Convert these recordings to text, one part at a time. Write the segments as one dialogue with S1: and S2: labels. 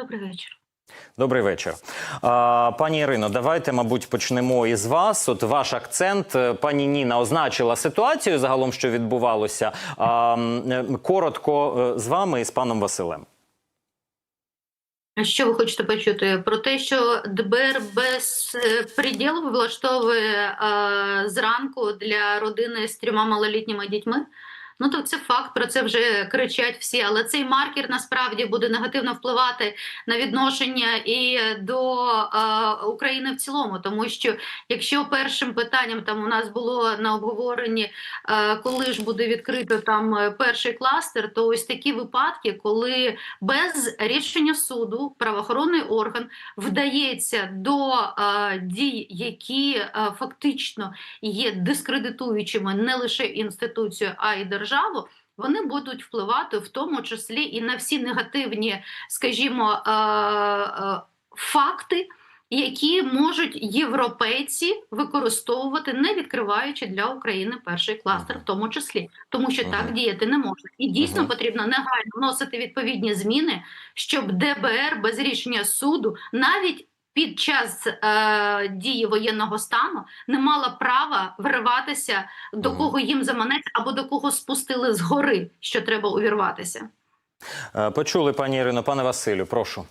S1: Добрий вечір.
S2: Добрий вечір. Пані Ірино, давайте, мабуть, почнемо із вас. От ваш акцент. Е, Пані Ніна означила ситуацію загалом, що відбувалося. Е, коротко е, з вами і з паном Василем.
S1: Що ви хочете почути? Про те, що ДБР без приділу влаштовує зранку для родини з трьома малолітніми дітьми? Ну то це факт, про це вже кричать всі. Але цей маркер насправді буде негативно впливати на відношення і до е, України в цілому, тому що якщо першим питанням там у нас було на обговоренні, е, коли ж буде відкрито там е, перший кластер, то ось такі випадки, коли без рішення суду правоохоронний орган вдається до е, дій, які е, фактично є дискредитуючими не лише інституцію, а й державу. Вони будуть впливати в тому числі і на всі негативні, скажімо, е, е, факти, які можуть європейці використовувати, не відкриваючи для України перший кластер, в тому числі, тому що так діяти не можна. І дійсно потрібно негайно вносити відповідні зміни, щоб ДБР без рішення суду навіть під час е, дії воєнного стану не мала права вриватися до кого їм заманеться або до кого спустили згори, що треба увірватися.
S2: Е, Почули, пані Ірино, пане Василю, прошу.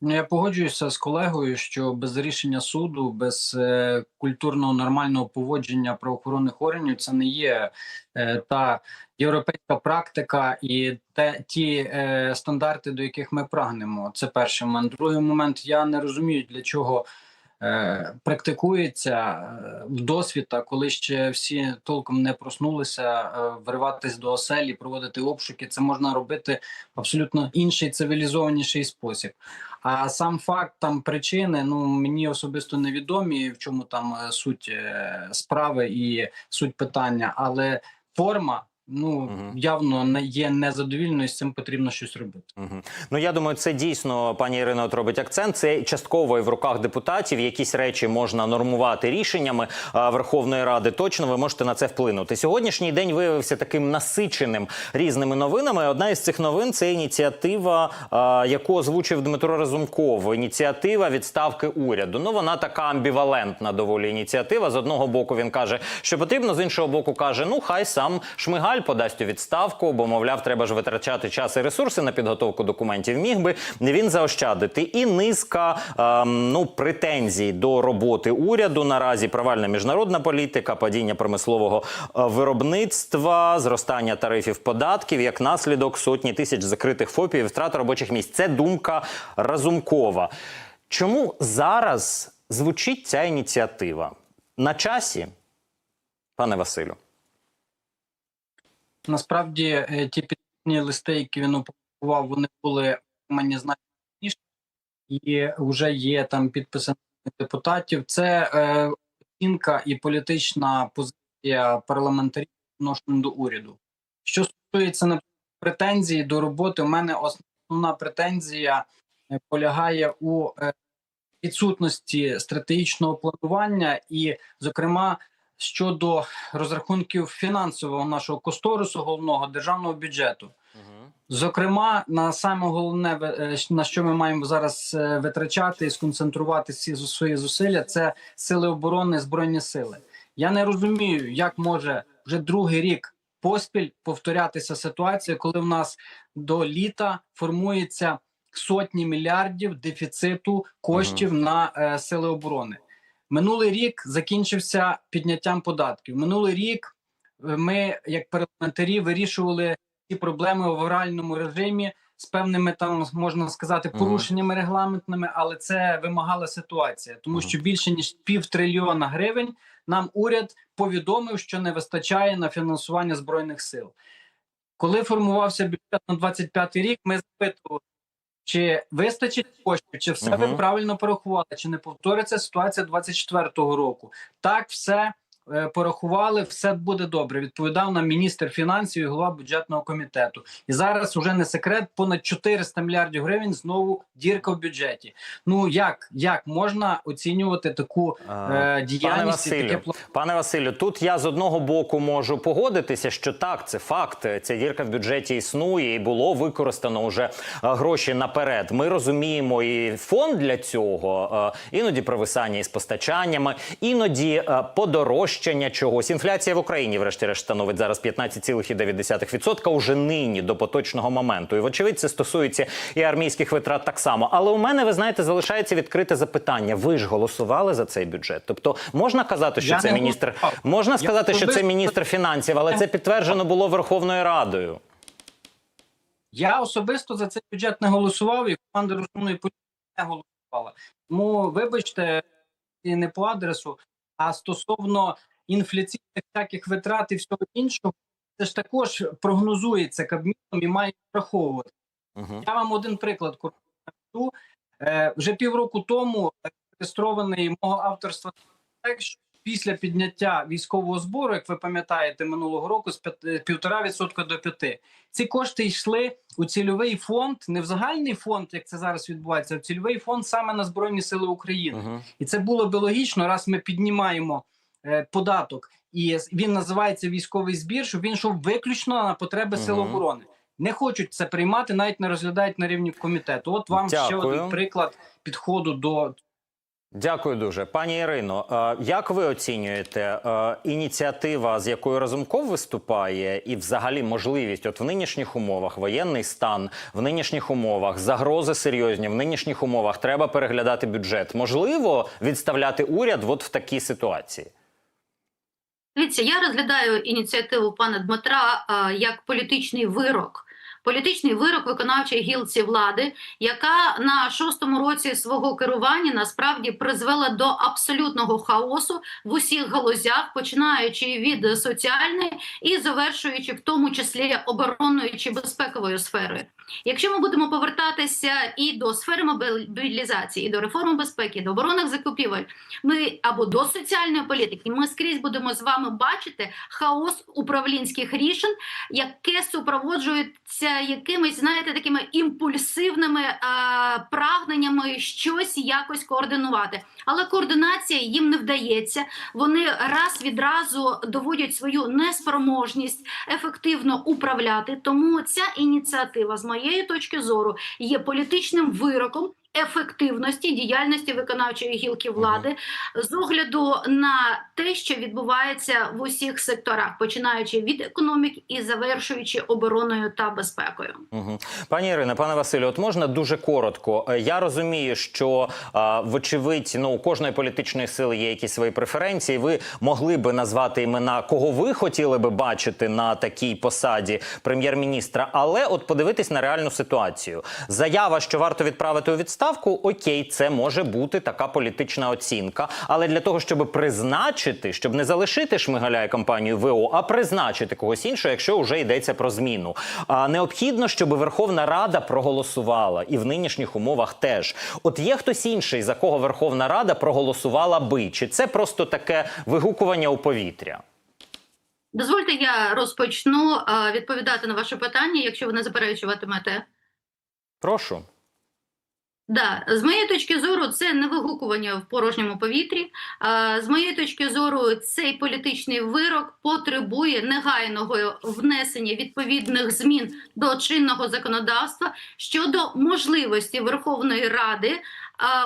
S3: Ну, я погоджуюся з колегою, що без рішення суду, без е, культурного нормального поводження правоохоронних органів це не є е, та європейська практика і те, ті е, стандарти, до яких ми прагнемо. Це перший момент. Другий момент я не розумію, для чого е, практикується е, в досвіта, коли ще всі толком не проснулися, е, вриватись до оселі, проводити обшуки. Це можна робити в абсолютно інший цивілізованіший спосіб. А сам факт там причини, ну мені особисто невідомі, в чому там е, суть е, справи і суть питання, але форма ну
S2: Мгм.
S3: явно не є незадовільною, з цим потрібно щось робити.
S2: Мгм. Ну я думаю, це дійсно пані Ірино от робить акцент. Це частково і в руках депутатів. Якісь речі можна нормувати рішеннями а, Верховної Ради. Точно ви можете на це вплинути. Сьогоднішній день виявився таким насиченим різними новинами. Одна із цих новин це ініціатива, а, яку озвучив Дмитро Разумков. Ініціатива відставки уряду. Ну вона така амбівалентна доволі ініціатива. З одного боку він каже, що потрібно, з іншого боку, каже: ну хай сам Шмигаль подасть у відставку, бо мовляв, треба ж витрачати час і ресурси на підготовку документів. Міг би він заощадити і низка ем, ну претензій до роботи уряду. Наразі провальна міжнародна політика, падіння промислового е, виробництва, зростання тарифів податків, як наслідок сотні тисяч закритих ФОПів, і втрата робочих місць. Це думка Разумкова. Чому зараз звучить ця ініціатива на часі, пане Василю?
S3: Насправді е, ті підписні листи, які він опублікував, вони були мені значно і вже є там підписи депутатів. Це е, оцінка і політична позиція парламентарів відносно до уряду. Що стосується на претензії до роботи, у мене основна претензія е, полягає у е, відсутності стратегічного планування, і, зокрема, щодо розрахунків фінансового нашого кошторису головного державного бюджету. Зокрема, на саме головне, е, на що ми маємо зараз е, витрачати і сконцентрувати всі свої зусилля, це сили оборони, збройні сили. Я не розумію, як може вже другий рік поспіль повторятися ситуація, коли в нас до літа формується сотні мільярдів дефіциту коштів на е, сили оборони. Минулий рік закінчився підняттям податків. Минулий рік е, ми, як парламентарі, вирішували ці проблеми в оральному режимі з певними там можна сказати порушеннями регламентними, але це вимагала ситуація, тому що більше ніж півтрильйона гривень нам уряд повідомив, що не вистачає на фінансування збройних сил. Коли формувався бюджет на 25 рік, ми запитували, чи вистачить коштів, чи все ви правильно порахували, чи не повториться ситуація 24-го року. Так, все порахували, все буде добре. Відповідав нам міністр фінансів і голова бюджетного комітету. І зараз уже не секрет, понад 400 мільярдів гривень знову дірка в бюджеті. Ну як, як можна оцінювати таку е, діяльність таке
S2: Василю,
S3: пла-
S2: Пане Василю, тут я з одного боку можу погодитися, що так, це факт. Ця дірка в бюджеті існує і було використано вже е, гроші наперед. Ми розуміємо і фонд для цього, е, іноді провисання із постачаннями, іноді е, подорожчання чогось. Інфляція в Україні, врешті-решт, становить зараз 15,9% уже нині до поточного моменту. І вочевидь, це стосується і армійських витрат так само. Але у мене, ви знаєте, залишається відкрите запитання. Ви ж голосували за цей бюджет? Тобто можна казати, що
S3: Я
S2: це міністр. Можна сказати, що це міністр фінансів, але це підтверджено було Верховною Радою.
S3: Я особисто за цей бюджет не голосував, і команда розумної політики не голосувала. Тому, вибачте, і не по адресу, а стосовно інфляційних всяких витрат і всього іншого, це ж також прогнозується Кабміном і має враховувати.
S2: Угу.
S3: Я вам один приклад коротко. Е, Вже півроку тому реєстрований мого авторства текст, що після підняття військового збору, як ви пам'ятаєте, минулого року з п'ят- півтора відсотка до п'яти. Ці кошти йшли у цільовий фонд, не в загальний фонд, як це зараз відбувається, а в цільовий фонд саме на Збройні Сили України.
S2: Угу.
S3: І це було би логічно, раз ми піднімаємо е, податок, і він називається військовий збір, щоб він йшов виключно на потреби сил оборони. Не хочуть це приймати, навіть не розглядають на рівні комітету. От вам ще один приклад підходу до
S2: Дякую дуже, пані Ірино. е, Як ви оцінюєте е, ініціатива, з якою Разумков виступає, і взагалі можливість, от в нинішніх умовах воєнний стан, в нинішніх умовах загрози серйозні, в нинішніх умовах треба переглядати бюджет. Можливо, відставляти уряд от в такій ситуації.
S1: Дивіться, я розглядаю ініціативу пана Дмитра як політичний вирок. Політичний вирок виконавчої гілці влади, яка на шостому році свого керування насправді призвела до абсолютного хаосу в усіх галузях, починаючи від соціальної і завершуючи в тому числі оборонною чи безпековою сферою. Якщо ми будемо повертатися і до сфери мобілізації, і до реформи безпеки, і до оборонних закупівель, ми або до соціальної політики, ми скрізь будемо з вами бачити хаос управлінських рішень, яке супроводжується якимись, знаєте, такими імпульсивними е, прагненнями щось якось координувати. Але координація їм не вдається. Вони раз відразу доводять свою неспроможність ефективно управляти. Тому ця ініціатива, з моєї точки зору, є політичним вироком. Ефективності діяльності виконавчої гілки влади з огляду на те, що відбувається в усіх секторах, починаючи від економіки і завершуючи обороною та безпекою.
S2: Угу. Пані Ірино, пане Василю, от можна дуже коротко. Е, Я розумію, що вочевидь, ну у кожної політичної сили є якісь свої преференції. Ви могли би назвати імена, кого ви хотіли би бачити на такій посаді прем'єр-міністра, але от подивитись на реальну ситуацію. Заява, що варто відправити у відставку, окей, це може бути така політична оцінка. Але для того, щоб призначити, щоб не залишити Шмигаля і компанію ВО, а призначити когось іншого, якщо вже йдеться про зміну. А необхідно, щоб Верховна Рада проголосувала і в нинішніх умовах теж. От є хтось інший, за кого Верховна Рада проголосувала би, чи це просто таке вигукування у повітря?
S1: Дозвольте, я розпочну відповідати на ваше питання, якщо ви не заперечуватимете.
S2: Прошу.
S1: Да, з моєї точки зору, це не вигукування в порожньому повітрі. З моєї точки зору, цей політичний вирок потребує негайного внесення відповідних змін до чинного законодавства щодо можливості Верховної Ради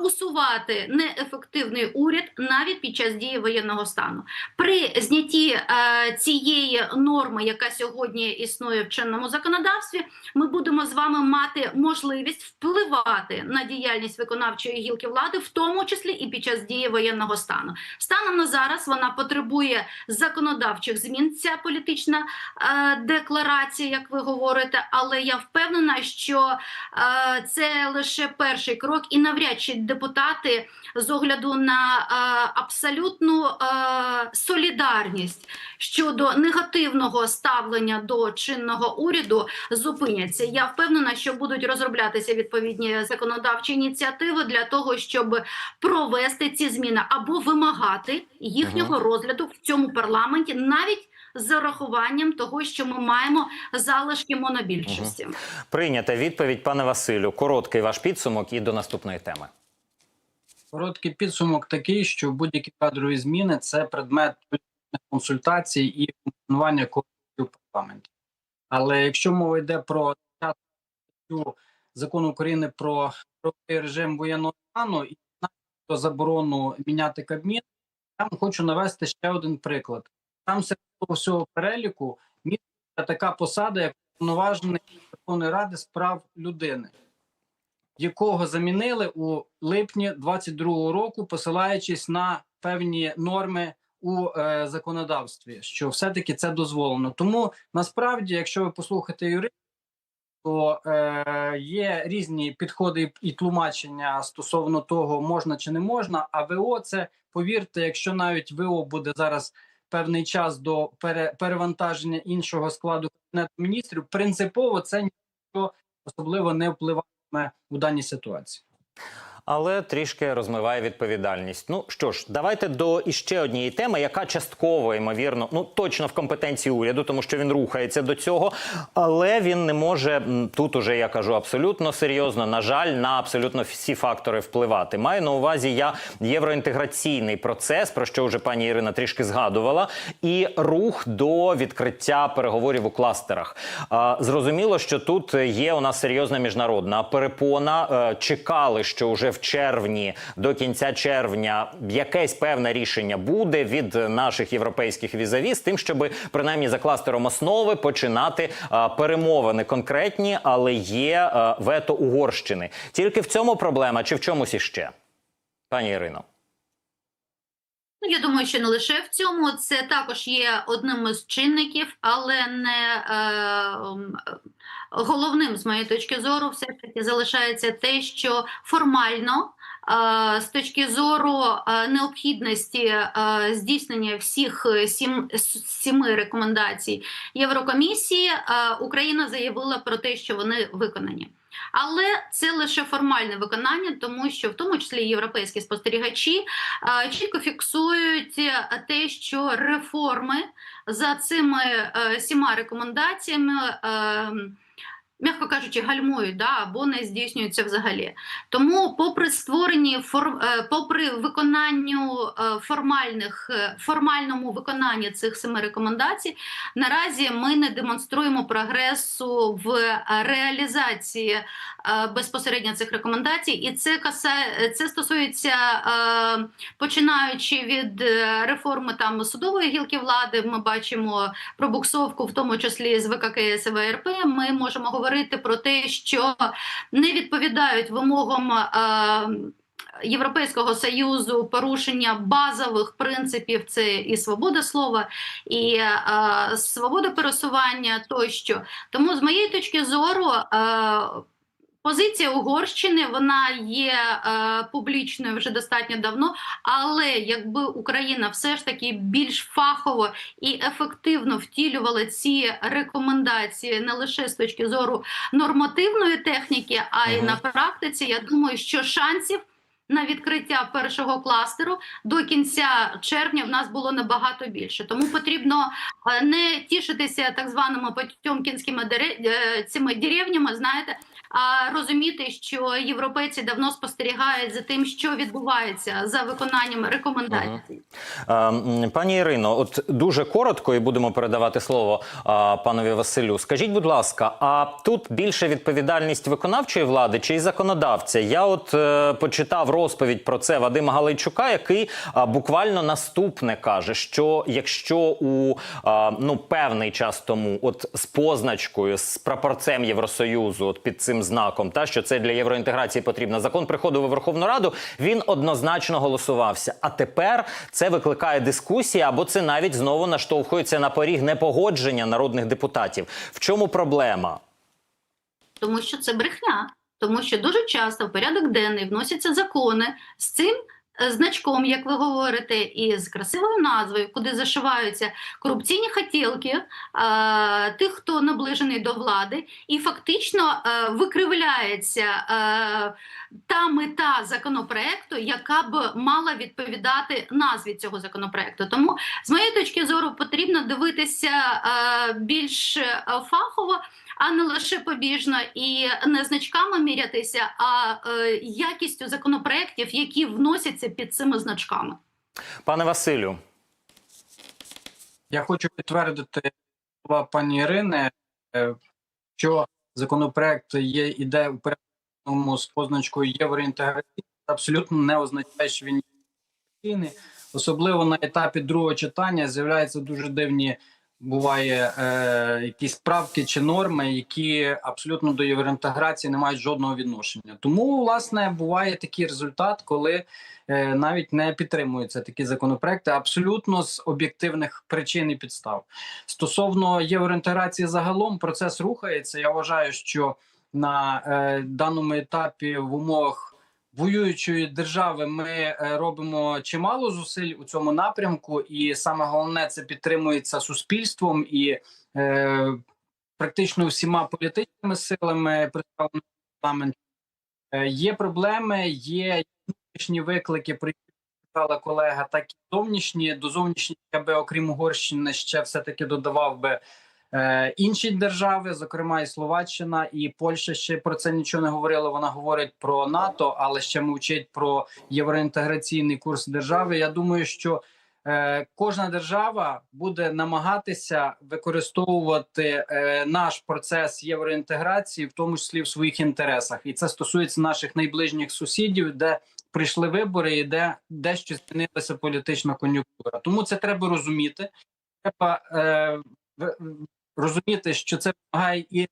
S1: усувати неефективний уряд навіть під час дії воєнного стану. При знятті е, цієї норми, яка сьогодні існує в чинному законодавстві, ми будемо з вами мати можливість впливати на діяльність виконавчої гілки влади, в тому числі і під час дії воєнного стану. Станом на зараз вона потребує законодавчих змін. Ця політична е, декларація, як ви говорите, але я впевнена, що е, це лише перший крок, і навряд речі, депутати з огляду на е, абсолютну е, солідарність щодо негативного ставлення до чинного уряду зупиняться. Я впевнена, що будуть розроблятися відповідні законодавчі ініціативи для того, щоб провести ці зміни або вимагати їхнього розгляду в цьому парламенті, навіть з урахуванням того, що ми маємо залишки монобільшості.
S2: Прийнята відповідь, пане Василю. Короткий ваш підсумок і до наступної теми.
S3: Короткий підсумок такий, що будь-які кадрові зміни це предмет консультацій і функціонування коаліції в парламенті. Але якщо мова йде про закону України про режим воєнного стану і про заборону міняти Кабмін, я вам хочу навести ще один приклад. Там серед того всього переліку міститься така посада, як повноважений Верховної Ради з прав людини якого замінили у липні 22-го року, посилаючись на певні норми у е, законодавстві, що все-таки це дозволено. Тому насправді, якщо ви послухаєте юристів, то е, є різні підходи і тлумачення стосовно того, можна чи не можна. А ВО це повірте, якщо навіть ВО буде зараз певний час до пере, перевантаження іншого складу кабінету міністрів, принципово це нічого особливо не впливатиме у даній ситуації.
S2: Але трішки розмиває відповідальність. Ну що ж, давайте до іще однієї теми, яка частково ймовірно, ну точно в компетенції уряду, тому що він рухається до цього, але він не може тут. Уже я кажу абсолютно серйозно. На жаль, на абсолютно всі фактори впливати. Маю на увазі я євроінтеграційний процес, про що вже пані Ірина трішки згадувала, і рух до відкриття переговорів у кластерах. Зрозуміло, що тут є у нас серйозна міжнародна перепона. Е, Чекали, що вже в червні до кінця червня якесь певне рішення буде від наших європейських візаві з тим, щоб принаймні за кластером основи починати а, перемовини конкретні, але є а, вето Угорщини. Тільки в цьому проблема чи в чомусь іще, пані Ірино?
S1: Ну, Я думаю, що не лише в цьому, це також є одним із чинників, але не е, головним з моєї точки зору, все ж таки залишається те, що формально. е, З точки зору е, необхідності е, здійснення всіх сім, сіми рекомендацій Єврокомісії, Україна заявила про те, що вони виконані. Але це лише формальне виконання, тому що в тому числі європейські спостерігачі е, чітко фіксують е, те, що реформи за цими е, сіма рекомендаціями. М'яко кажучи, гальмують да, або не здійснюються взагалі. Тому, попри створені фор, е, попри виконанню е, формальних е, формальному виконанні цих семи рекомендацій, наразі ми не демонструємо прогресу в реалізації безпосередньо цих рекомендацій, і це касає це стосується починаючи від реформи там судової гілки влади. Ми бачимо пробуксовку, в тому числі з ВККС і ВРП. Ми можемо говорити про те, що не відповідають вимогам. Е, Європейського союзу порушення базових принципів це і свобода слова, і е, свобода пересування тощо. Тому, з моєї точки зору, е, позиція Угорщини вона є е, публічною вже достатньо давно. Але якби Україна все ж таки більш фахово і ефективно втілювала ці рекомендації не лише з точки зору нормативної техніки, а й на практиці, я думаю, що шансів. На відкриття першого кластеру до кінця червня в нас було набагато більше. Тому потрібно е, не тішитися так званими потьомкінськими е, цими деревнями, знаєте, розуміти, що європейці давно спостерігають за тим, що відбувається за виконанням рекомендацій.
S2: Е, Пані Ірино, от дуже коротко і будемо передавати слово панові Василю. Скажіть, будь ласка, а тут більше відповідальність виконавчої влади чи й законодавця? Я от е, почитав розповідь про це Вадима Галайчука, який буквально наступне каже: що якщо у ну певний час тому, от з позначкою, з прапорцем Євросоюзу, от під цим знаком, та що це для євроінтеграції потрібно, закон приходив у Верховну Раду, він однозначно голосувався. А тепер це викликає дискусії, або це навіть знову наштовхується на поріг непогодження народних депутатів. В чому проблема?
S1: Тому що це брехня. тому що дуже часто в порядок денний вносяться закони з цим. Е, Значком, як ви говорите, і з красивою назвою, куди зашиваються корупційні хотілки е, тих, хто наближений до влади, і фактично е, викривляється та мета законопроекту, яка б мала відповідати назві цього законопроекту. Тому, з моєї точки зору, потрібно дивитися е, більш е, фахово, а не лише побіжно, і не значками мірятися, а е, якістю законопроектів, які вносяться під цими значками.
S2: Пане Василю,
S3: Я хочу підтвердити слова пані Ірини, е, що законопроект є іде у порядку з позначкою євроінтеграційний, абсолютно не означає, що він євроінтеграційний. Особливо на етапі другого читання з'являються дуже дивні. Буває е, якісь правки чи норми, які абсолютно до євроінтеграції не мають жодного відношення. Тому, власне, буває такий результат, коли е, навіть не підтримуються такі законопроекти абсолютно з об'єктивних причин і підстав. Стосовно євроінтеграції загалом процес рухається. Я вважаю, що на е, даному етапі в умовах воюючої держави ми е, робимо чимало зусиль у цьому напрямку, і саме головне це підтримується суспільством і е, практично всіма політичними силами представленими в парламенті. Е, є проблеми, є внутрішні виклики, про які сказала колега, так і зовнішні. До зовнішніх я би, окрім Угорщини, ще все таки додавав би. Е, інші держави, зокрема і Словаччина, і Польща ще про це нічого не говорила. Вона говорить про НАТО, але ще мовчить про євроінтеграційний курс держави. Я думаю, що е, кожна держава буде намагатися використовувати е, наш процес євроінтеграції, в тому числі в своїх інтересах, і це стосується наших найближчих сусідів, де прийшли вибори, і де дещо змінилася політична кон'юнктура. Тому це треба розуміти. Треба е, розуміти, що це вимагає і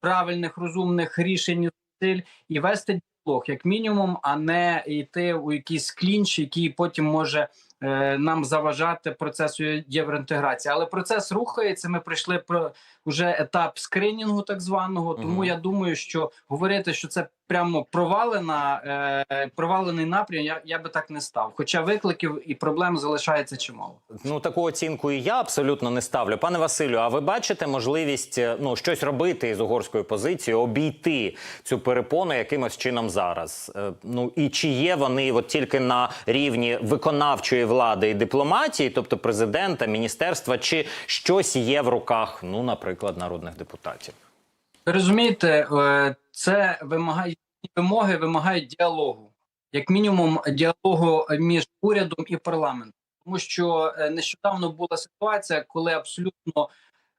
S3: правильних, розумних рішень зусиль, і вести діалог, як мінімум, а не йти у якийсь клінч, який потім може е, нам заважати процесу євроінтеграції. Але процес рухається. Ми прийшли про вже етап скринінгу, так званого. Тому
S2: Мгм.
S3: я думаю, що говорити, що це прямо провалена, е, провалений напрям, я, я би так не став. Хоча викликів і проблем залишається чимало.
S2: ну таку оцінку і я абсолютно не ставлю. Пане Василю, а ви бачите можливість е, ну щось робити з угорською позицією, обійти цю перепону якимось чином зараз? Е, Ну і чи є вони от тільки на рівні виконавчої влади і дипломатії, тобто президента, міністерства, чи щось є в руках, ну, наприклад, народних депутатів?
S3: Розумієте, е, це вимагає вимоги, вимагають діалогу, як мінімум, діалогу між урядом і парламентом, тому що е, нещодавно була ситуація, коли абсолютно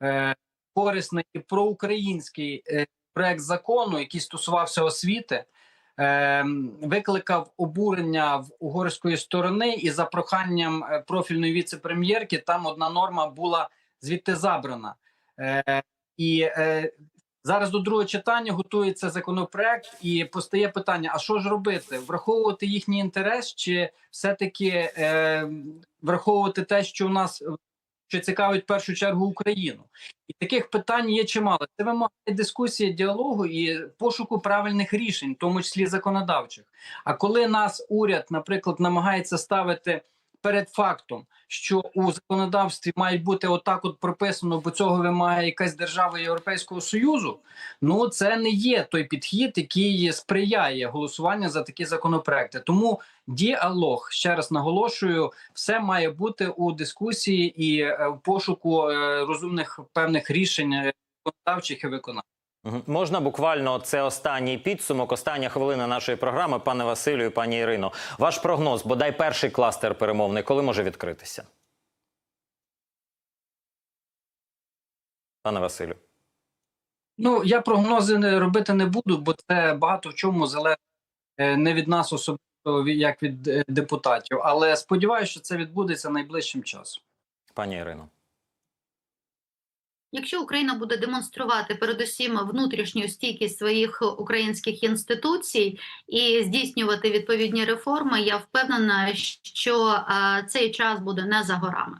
S3: е, корисний і проукраїнський проект закону, який стосувався освіти, викликав обурення в угорської сторони, і за проханням профільної віце-прем'єрки там одна норма була звідти забрана. І Зараз до другого читання готується законопроект, і постає питання: а що ж робити? Враховувати їхній інтерес, чи все-таки е, враховувати те, що у нас що цікавить в першу чергу Україну? І таких питань є чимало. Це вимагає дискусії, діалогу і пошуку правильних рішень, в тому числі законодавчих. А коли нас уряд, наприклад, намагається ставити перед фактом, що у законодавстві має бути отак, от прописано, бо цього вимагає якась держава Європейського союзу. Ну це не є той підхід, який сприяє голосуванню за такі законопроекти. Тому діалог ще раз наголошую, все має бути у дискусії і е, пошуку е, розумних певних рішень е, законодавчих і виконавчих.
S2: Можна буквально це останній підсумок, остання хвилина нашої програми, пане Василю і пані Ірино. Ваш прогноз, бодай перший кластер перемовний, коли може відкритися? Пане Василю.
S3: Ну я прогнози не робити не буду, бо це багато в чому залежить е, не від нас особисто, як від е, депутатів. Але сподіваюся, що це відбудеться найближчим часом.
S2: Пані Ірино.
S1: Якщо Україна буде демонструвати передусім внутрішню стійкість своїх українських інституцій і здійснювати відповідні реформи, я впевнена, що е, цей час буде не за горами.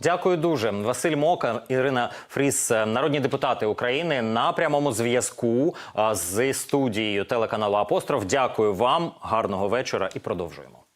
S2: Дякую дуже. Василь Мока, Ірина Фріс, е, народні депутати України на прямому зв'язку а, з студією телеканалу Апостроф. Дякую вам, гарного вечора і продовжуємо.